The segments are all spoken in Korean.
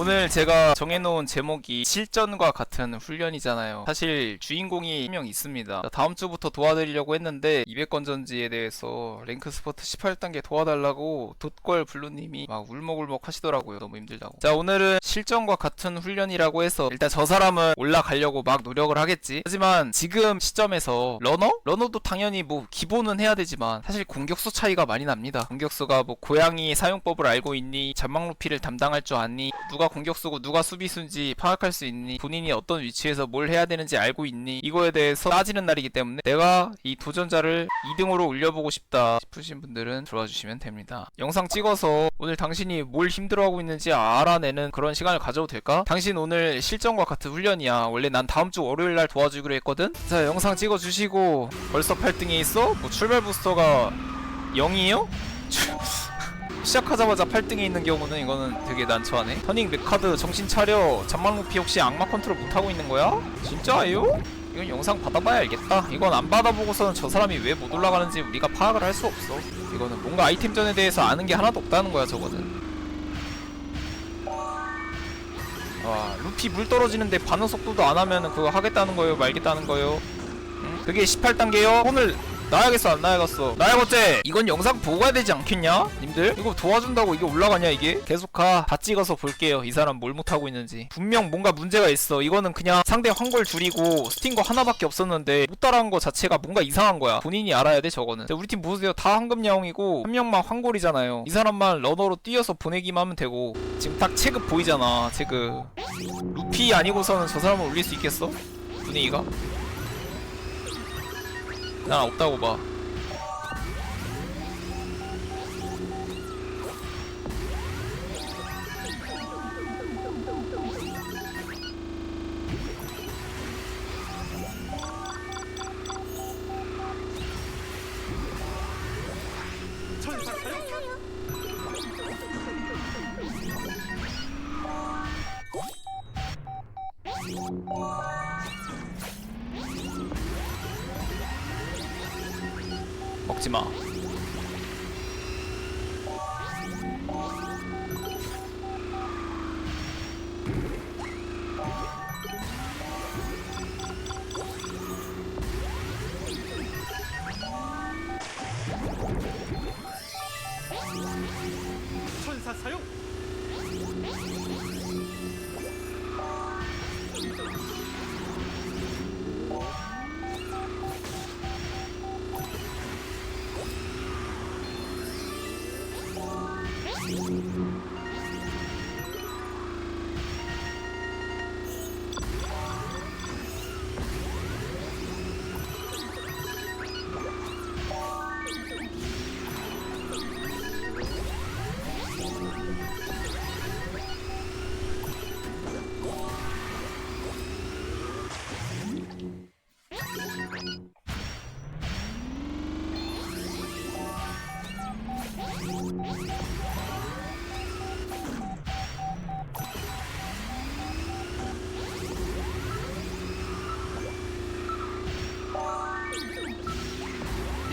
오늘 제가 정해놓은 제목이 실전과 같은 훈련이잖아요. 사실 주인공이 한 명 있습니다. 다음 주부터 도와드리려고 했는데 200건 전지에 대해서 랭크 스포트 18단계 도와달라고 돛걸 블루님이 막 울먹울먹 하시더라고요. 너무 힘들다고. 자 오늘은 실전과 같은 훈련이라고 해서 일단 저 사람은 올라가려고 막 노력을 하겠지. 하지만 지금 시점에서 러너? 러너도 당연히 뭐 기본은 해야 되지만 사실 공격수 차이가 많이 납니다. 공격수가 뭐 고양이 사용법을 알고 있니? 잔망 루피를 담당할 줄 아니? 누가 공격수고 누가 수비수인지 파악할 수 있니? 본인이 어떤 위치에서 뭘 해야 되는지 알고 있니? 이거에 대해서 따지는 날이기 때문에 내가 이 도전자를 2등으로 올려보고 싶다 싶으신 분들은 들어와 주시면 됩니다. 영상 찍어서 오늘 당신이 뭘 힘들어하고 있는지 알아내는 그런 시간을 가져도 될까? 당신 오늘 실전과 같은 훈련이야. 원래 난 다음 주 월요일 날 도와주기로 했거든? 자, 영상 찍어주시고 벌써 8등에 있어? 뭐 출발 부스터가 0이에요? 시작하자마자 8등에 있는 경우는 이거는 되게 난처하네. 터닝 맥카드 정신 차려. 잔망 루피 혹시 악마 컨트롤 못하고 있는 거야? 진짜예요? 이건 영상 받아봐야 알겠다. 이건 안 받아보고서는 저 사람이 왜 못 올라가는지 우리가 파악을 할 수 없어. 이거는 뭔가 아이템전에 대해서 아는 게 하나도 없다는 거야, 저거는. 와, 루피 물 떨어지는데 반응 속도도 안 하면은 그거 하겠다는 거예요, 말겠다는 거예요. 응? 그게 18단계요? 오늘 나야겠어 안 나야겠어. 나야겠지 이건 영상 보고 가야 되지 않겠냐? 님들? 이거 도와준다고 이게 올라가냐 이게? 계속 가다 찍어서 볼게요. 이 사람 뭘 못하고 있는지. 분명 뭔가 문제가 있어. 이거는 그냥 상대 황골 줄이고 스팅거 하나밖에 없었는데 못 따라한 거 자체가 뭔가 이상한 거야. 본인이 알아야 돼 저거는. 자, 우리 팀 보세요. 다 황금야옹이고 한 명만 황골이잖아요. 이 사람만 러너로 뛰어서 보내기만 하면 되고. 지금 딱 체급 보이잖아 체급. 루피 아니고서는 저 사람을 올릴 수 있겠어? 분위기가? 난 없다고 봐. 먹지 마.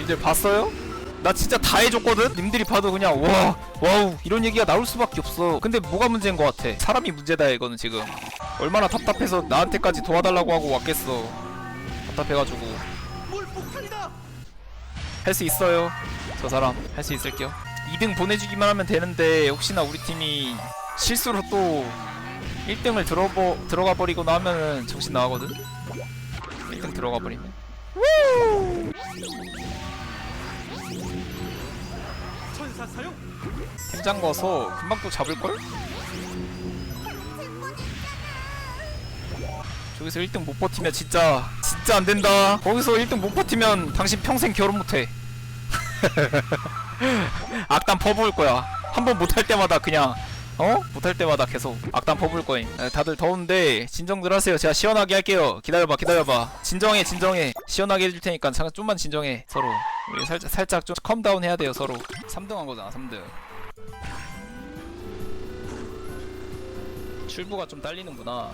님들 봤어요? 나 진짜 다 해줬거든? 님들이 봐도 그냥 와 와우 이런 얘기가 나올 수밖에 없어. 근데 뭐가 문제인 것 같아? 사람이 문제다 이거는 지금. 얼마나 답답해서 나한테까지 도와달라고 하고 왔겠어. 답답해가지고. 할 수 있어요. 저 사람 할 수 있을게요. 2등 보내주기만 하면 되는데 혹시나 우리 팀이 실수로 또 1등을 들어버, 들어가 버리거나 하면은 정신 나가거든? 1등 들어가 버리면 팀장 거서 금방 또 잡을걸? 저기서 1등 못 버티면 진짜 진짜 안 된다. 거기서 1등 못 버티면 당신 평생 결혼 못 해. 악담 퍼부을 거야. 한 번 못할 때마다 그냥 어? 못할 때마다 계속 악담 퍼부을 거임. 에, 다들 더운데 진정들 하세요. 제가 시원하게 할게요. 기다려봐, 기다려봐. 진정해, 진정해. 시원하게 해줄 테니까 잠깐 좀만 진정해. 서로. 우리 살짝 살짝 좀 컴다운 해야 돼요, 서로. 3등 한 거잖아, 3등. 출부가 좀 딸리는구나.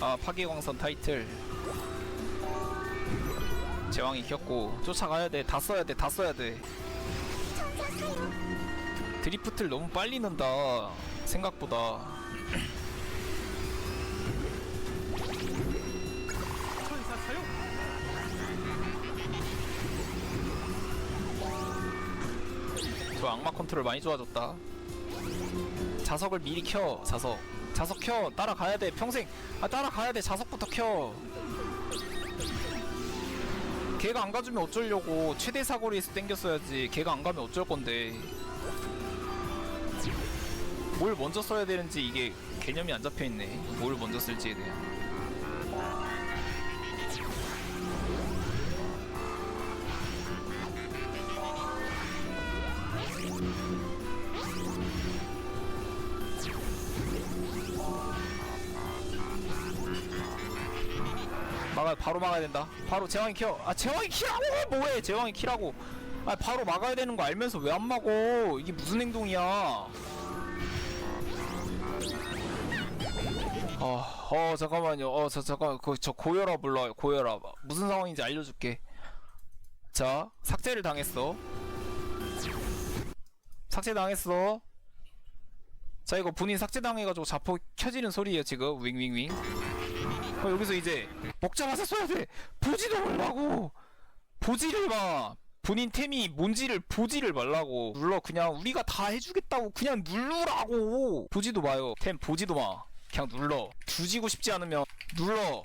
아 파괴광선 타이틀 제왕이 켰고 쫓아가야 돼 다 써야 돼 다 써야 돼. 드리프트를 너무 빨리 넣는다 생각보다. 저 악마 컨트롤 많이 좋아졌다. 자석을 미리 켜 자석. 자석 켜 따라가야 돼 평생. 아 따라가야 돼 자석부터 켜 걔가 안 가주면 어쩌려고 최대 사거리에서 땡겼어야지 걔가 안 가면 어쩔 건데. 뭘 먼저 써야 되는지 이게 개념이 안 잡혀 있네. 뭘 먼저 쓸지에 대한 아 바로 막아야 된다. 바로 제왕이 켜. 아 제왕이 키라고 뭐해? 제왕이 키라고. 아 바로 막아야 되는 거 알면서 왜 안 막어? 이게 무슨 행동이야? 어, 어 잠깐만요. 어, 저 잠깐 그 저 고혈압 불러요. 고혈압. 무슨 상황인지 알려줄게. 자, 삭제를 당했어. 삭제 당했어. 자, 이거 본인 삭제 당해가지고 자포 켜지는 소리예요 지금. 윙윙윙. 어, 여기서 이제 먹자마자 써야 돼. 보지도 말라고. 보지를 마. 본인 템이 뭔지를 보지를 말라고. 눌러 그냥 우리가 다 해주겠다고 그냥 누르라고. 보지도 마요. 템 보지도 마. 그냥 눌러. 두지고 싶지 않으면 눌러.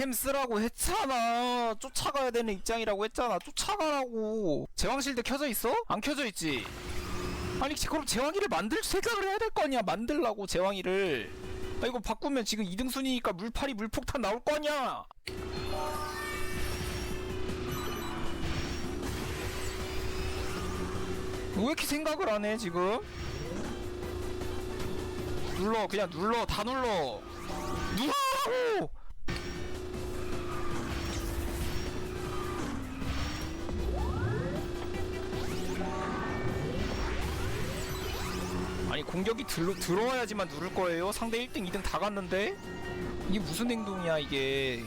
템 쓰라고 했잖아. 쫓아가야 되는 입장이라고 했잖아. 쫓아가라고. 제왕실드 켜져 있어? 안 켜져 있지. 아니 그럼 제왕이를 만들 생각을 해야 될 거 아니야. 만들라고 제왕이를. 아 이거 바꾸면 지금 2등 순위니까 물파리 물폭탄 나올 거 아니야. 왜 이렇게 생각을 안 해 지금? 눌러 그냥 눌러 다 눌러 누르라고! 아니 공격이 들어, 들어와야지만 누를 거예요? 상대 1등, 2등 다 갔는데? 이게 무슨 행동이야 이게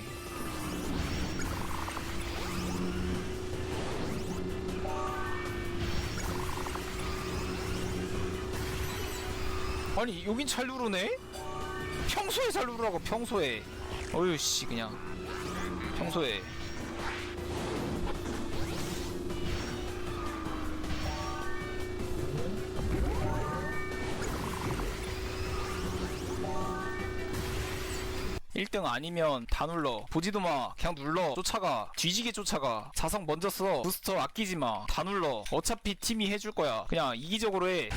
아니 여긴 잘 누르네? 평소에 잘 누르라고 평소에 어휴 씨 그냥 평소에 일등 아니면 다 눌러. 보지도 마 그냥 눌러. 쫓아가. 뒤지게 쫓아가. 자석 먼저 써. 부스터 아끼지 마다 눌러. 어차피 팀이 해줄 거야. 그냥 이기적으로 해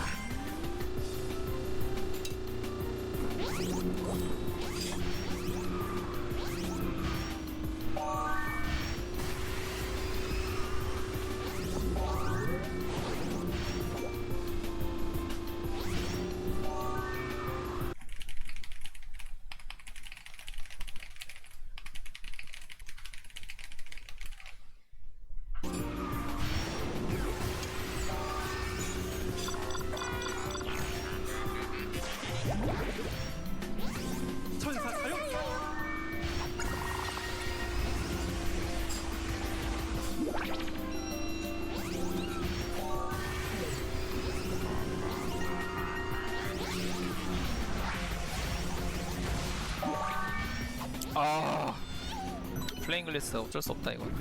아 플레잉 글래스 어쩔 수 없다 이건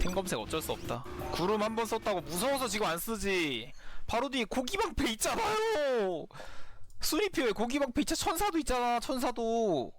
탱 검색 어쩔 수 없다 구름 한 번 썼다고 무서워서 지금 안 쓰지 바로 뒤에 고기방패 있잖아요. 수리표에 고기방패 있자 천사도 있잖아. 천사도.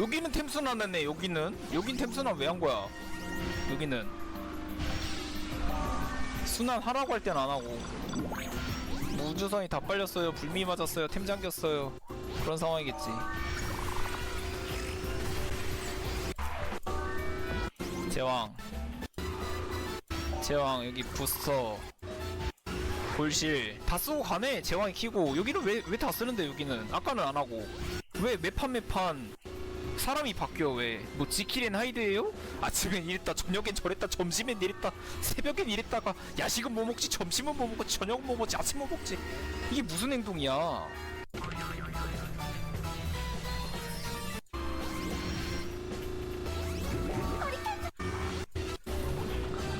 여기는 템순 안 했네. 여기는 여긴 템순환 왜한 거야? 여기는 순환 하라고 할 땐 안 하고 뭐 우주선이 다 빨렸어요. 불미 맞았어요. 템 잠겼어요. 그런 상황이겠지. 제왕 제왕 여기 부스터 골실 다 쓰고 가네 제왕이 키고 여기는 왜 왜 다 쓰는데 여기는 아까는 안 하고 왜 매판 매판 사람이 바뀌어 왜? 뭐 지킬앤 하이드예요? 아침엔 이랬다 저녁엔 저랬다 점심엔 이랬다 새벽엔 이랬다가 야식은 뭐 먹지 점심은 뭐 먹고 저녁은 뭐 먹지 아침 뭐 먹지 이게 무슨 행동이야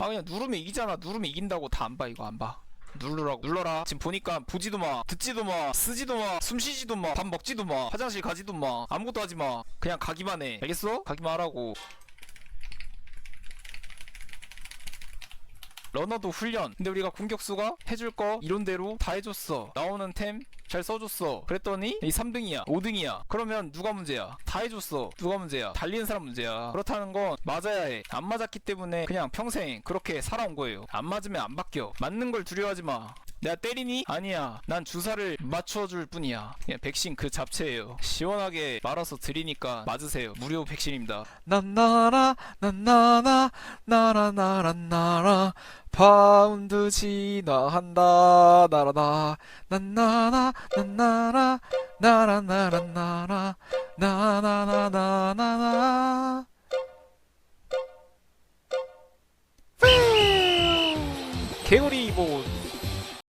아 그냥 누르면 이기잖아 누르면 이긴다고 다 안 봐 이거 안봐 누르라고 눌러라. 지금 보니까 보지도 마 듣지도 마 쓰지도 마 숨 쉬지도 마밥 먹지도 마 화장실 가지도 마 아무것도 하지 마. 그냥 가기만 해. 알겠어? 가기만 하라고. 러너도 훈련. 근데 우리가 공격수가 해줄 거 이론대로 다 해줬어. 나오는 템 잘 써줬어. 그랬더니 이 3등이야 5등이야. 그러면 누가 문제야? 다 해줬어. 누가 문제야? 달리는 사람 문제야. 그렇다는 건 맞아야 해 안 맞았기 때문에 그냥 평생 그렇게 살아온 거예요. 안 맞으면 안 바뀌어. 맞는 걸 두려워하지 마 내가 때리니? 아니야. 난 주사를 맞춰줄 뿐이야. 그냥 백신 그 잡채예요. 시원하게 말아서 드리니까 맞으세요. 무료 백신입니다. 난나라 난나나 나라나라 나라 파운드 지나한다 나라다 난나나 난나라 나라나라 나라 나나나나나나 개구리